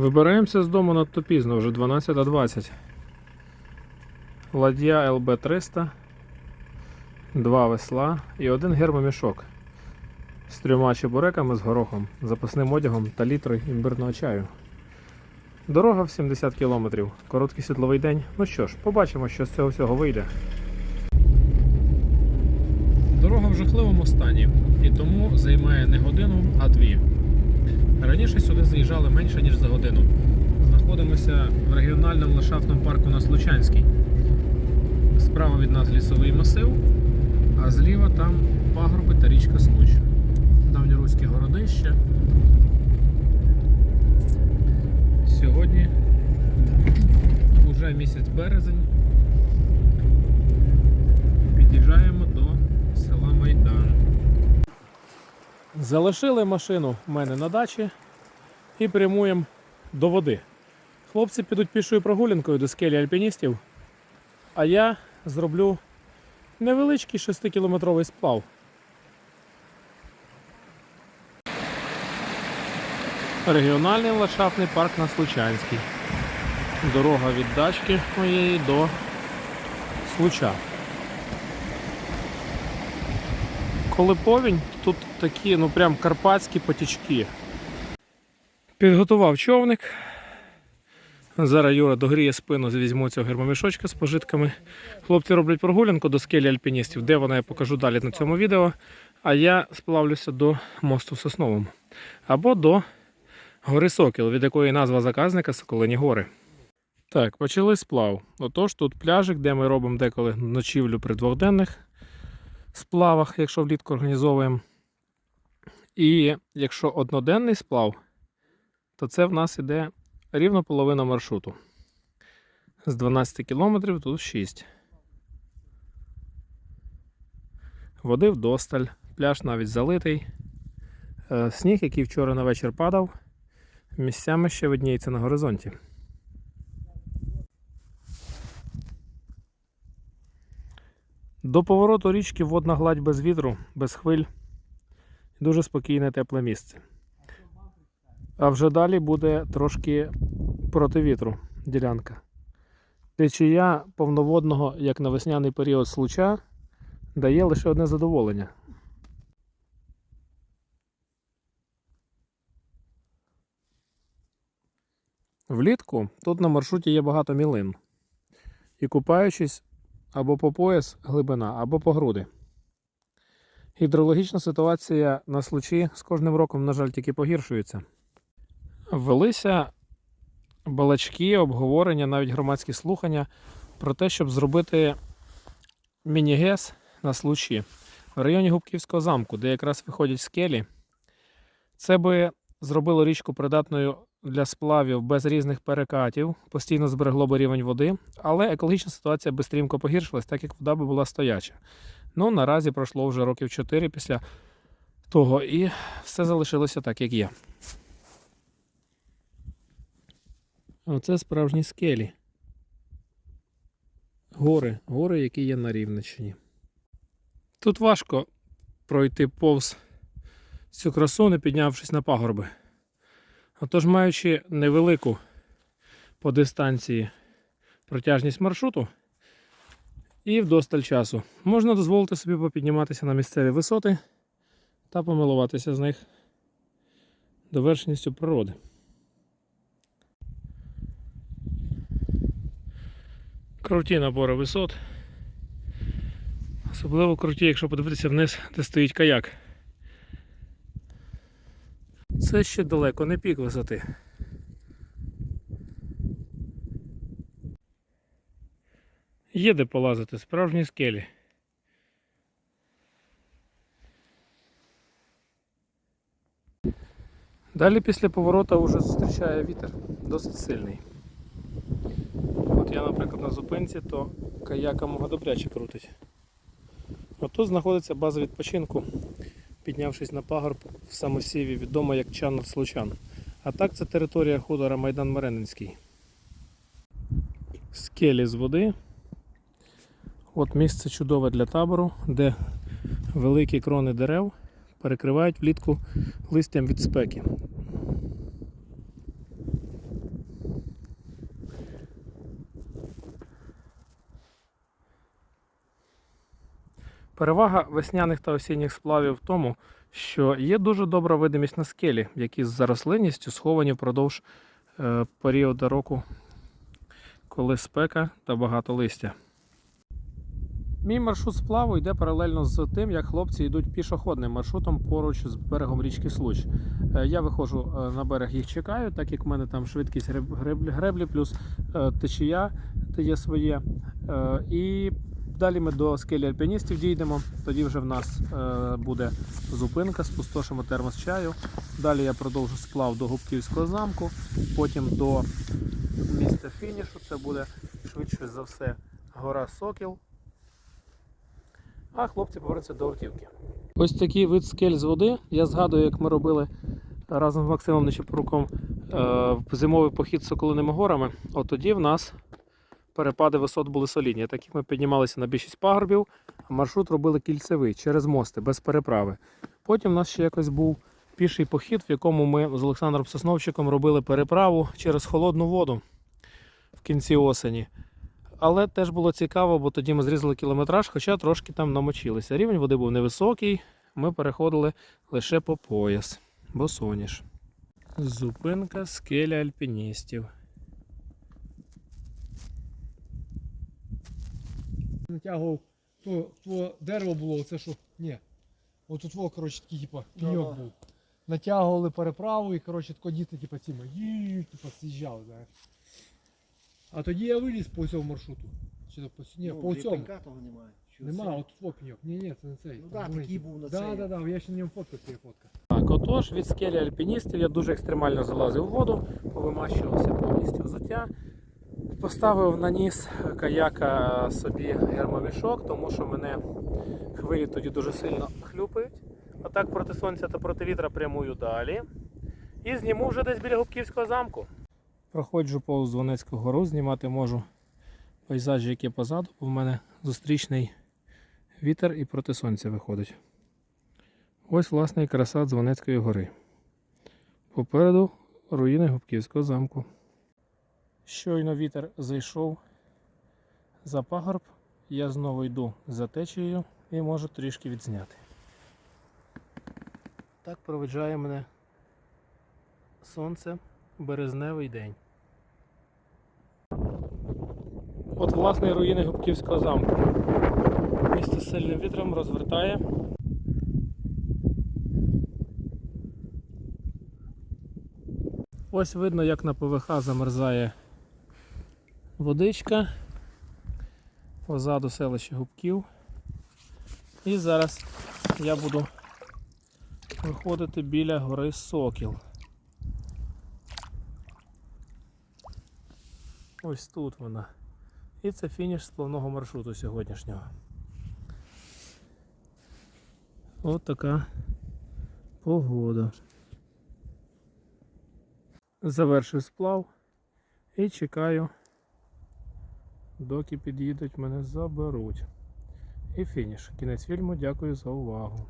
Вибираємося з дому надто пізно, вже 12.20. Ладья ЛБ-300, два весла і один гермомішок з трьома чебуреками з горохом, запасним одягом та літри імбирного чаю. Дорога в 70 км, короткий світловий день. Ну що ж, побачимо, що з цього всього вийде. Дорога в жахливому стані і тому займає не годину, а дві. Раніше сюди заїжджали менше, ніж за годину. Знаходимося в регіональному ландшафтному парку на Случанській. Справа від нас лісовий масив, а зліва там пагорби та річка Случ. Давньоруське городище. Сьогодні уже місяць березень. Під'їжджаємо до села Майдан. Залишили машину в мене на дачі і прямуємо до води. Хлопці підуть пішою прогулянкою до скелі альпіністів, а я зроблю невеличкий 6-кілометровий сплав. Регіональний ландшафтний парк на Случанській. Дорога від дачки моєї до Случа. Коли повінь, тут такі, ну прям карпатські потічки. Підготував човник. Зараз Юра догріє спину, візьму цього гермомішочка з пожитками. Хлопці роблять прогулянку до скелі альпіністів, де вона я покажу далі на цьому відео. А я сплавлюся до мосту Сосновому. Або до гори Сокіл, від якої назва заказника Соколині Гори. Так, почали сплав. Отож, тут пляжик, де ми робимо деколи ночівлю при двохденних сплавах, якщо влітку організовуємо. І якщо одноденний сплав, то це в нас іде рівно половина маршруту. З 12 кілометрів тут 6. Води вдосталь, пляж навіть залитий. Е, Сніг, який вчора на вечір падав, місцями ще видніється на горизонті. До повороту річки водна гладь без вітру, без хвиль. Дуже спокійне тепле місце. А вже далі буде трошки проти вітру ділянка. Течія повноводного, як на весняний період случа, дає лише одне задоволення. Влітку тут на маршруті є багато мілин. І купаючись або по пояс глибина, або по груди. Гідрологічна ситуація на случі з кожним роком, на жаль, тільки погіршується. Велися балачки, обговорення, навіть громадські слухання про те, щоб зробити міні-гес на случі в районі Губківського замку, де якраз виходять скелі. Це би зробило річку придатною для сплавів без різних перекатів, постійно зберегло би рівень води, але екологічна ситуація би стрімко погіршилась, так як вода би була стояча. Ну, наразі пройшло вже років 4 після того, і все залишилося так, як є. Оце справжні скелі. Гори, гори, які є на Рівненщині. Тут важко пройти повз цю красу, не піднявшись на пагорби. Отож, маючи невелику по дистанції протяжність маршруту і вдосталь часу, можна дозволити собі попідніматися на місцеві висоти та помилуватися з них довершеністю природи. Круті набори висот. Особливо круті, якщо подивитися вниз, де стоїть каяк. Це ще далеко, не пік висоти. Є де полазити, справжні скелі. Далі після поворота вже зустрічає вітер, досить сильний. От я, наприклад, на зупинці, то каяка мого добряче крутить. От тут знаходиться база відпочинку, піднявшись на пагорб в самосіві, відомо як Чан над Случан. А так це територія худора Майдан Маренинський. Скелі з води. От місце чудове для табору, де великі крони дерев перекривають влітку листям від спеки. Перевага весняних та осінніх сплавів в тому, що є дуже добра видимість на скелі, які з зарослинністю сховані впродовж е, періоду року, коли спека та багато листя. Мій маршрут сплаву йде паралельно з тим, як хлопці йдуть пішохідним маршрутом поруч з берегом річки Случ. Е, Я виходжу е, на берег, їх чекаю, так як в мене там швидкість греблі, греблі плюс течія є своє. І далі ми до скелі альпіністів дійдемо. Тоді вже в нас е, буде зупинка, спустошимо термос чаю. Далі я продовжу сплав до Губківського замку, потім до місця фінішу. Це буде швидше за все гора Сокіл. А хлопці повернуться до автівки. Ось такий вид скель з води. Я згадую, як ми робили разом з Максимом Нечепоруком е, зимовий похід з Соколиними горами. От тоді в нас перепади висот були солідні. Так як ми піднімалися на більшість пагорбів, а маршрут робили кільцевий через мости, без переправи. Потім у нас ще якось був піший похід, в якому ми з Олександром Сосновчиком робили переправу через холодну воду в кінці осені. Але теж було цікаво, бо тоді ми зрізали кілометраж, хоча трошки там намочилися. Рівень води був невисокий, ми переходили лише по пояс, бо соняш. Зупинка скеля альпіністів. Натягував, то, то дерево було, оце що. Ні. От тут коротше, такий, типа, пеньок був. Натягували переправу і, коротше, тако діти, типа, ї, типа, з'їжджали, знаєш. А тоді я виліз по цьому маршруту. Чи то по, ні, Ну, по цьому. того немає. Що Нема, це? от тут во. Ні, ні, це не цей. Ну да, такий був на Да, цей. да, да, я ще на ньому фоткав цієї фотка. Так, отож, від скелі альпіністів я дуже екстремально залазив у воду, повимащувався повністю взуття. Поставив на ніс каяка собі гермомішок, тому що мене хвилі тоді дуже сильно хлюпають. Отак проти сонця та проти вітра прямую далі. І зніму вже десь біля Губківського замку. Проходжу повз Дзвонецьку гору, знімати можу пейзажі, які позаду, бо в мене зустрічний вітер і проти сонця виходить. Ось власне і краса Дзвонецької гори. Попереду руїни Губківського замку. Щойно вітер зайшов за пагорб, я знову йду за течією і можу трішки відзняти. Так проведжає мене сонце березневий день. От власне руїни Губківського замку. Місце з сильним вітром розвертає. Ось видно, як на ПВХ замерзає водичка. Позаду селище Губків. І зараз я буду виходити біля гори Сокіл. Ось тут вона. І це фініш сплавного маршруту сьогоднішнього. От така погода. Завершив сплав і чекаю, доки під'їдуть, мене заберуть. І фініш. Кінець фільму. Дякую за увагу.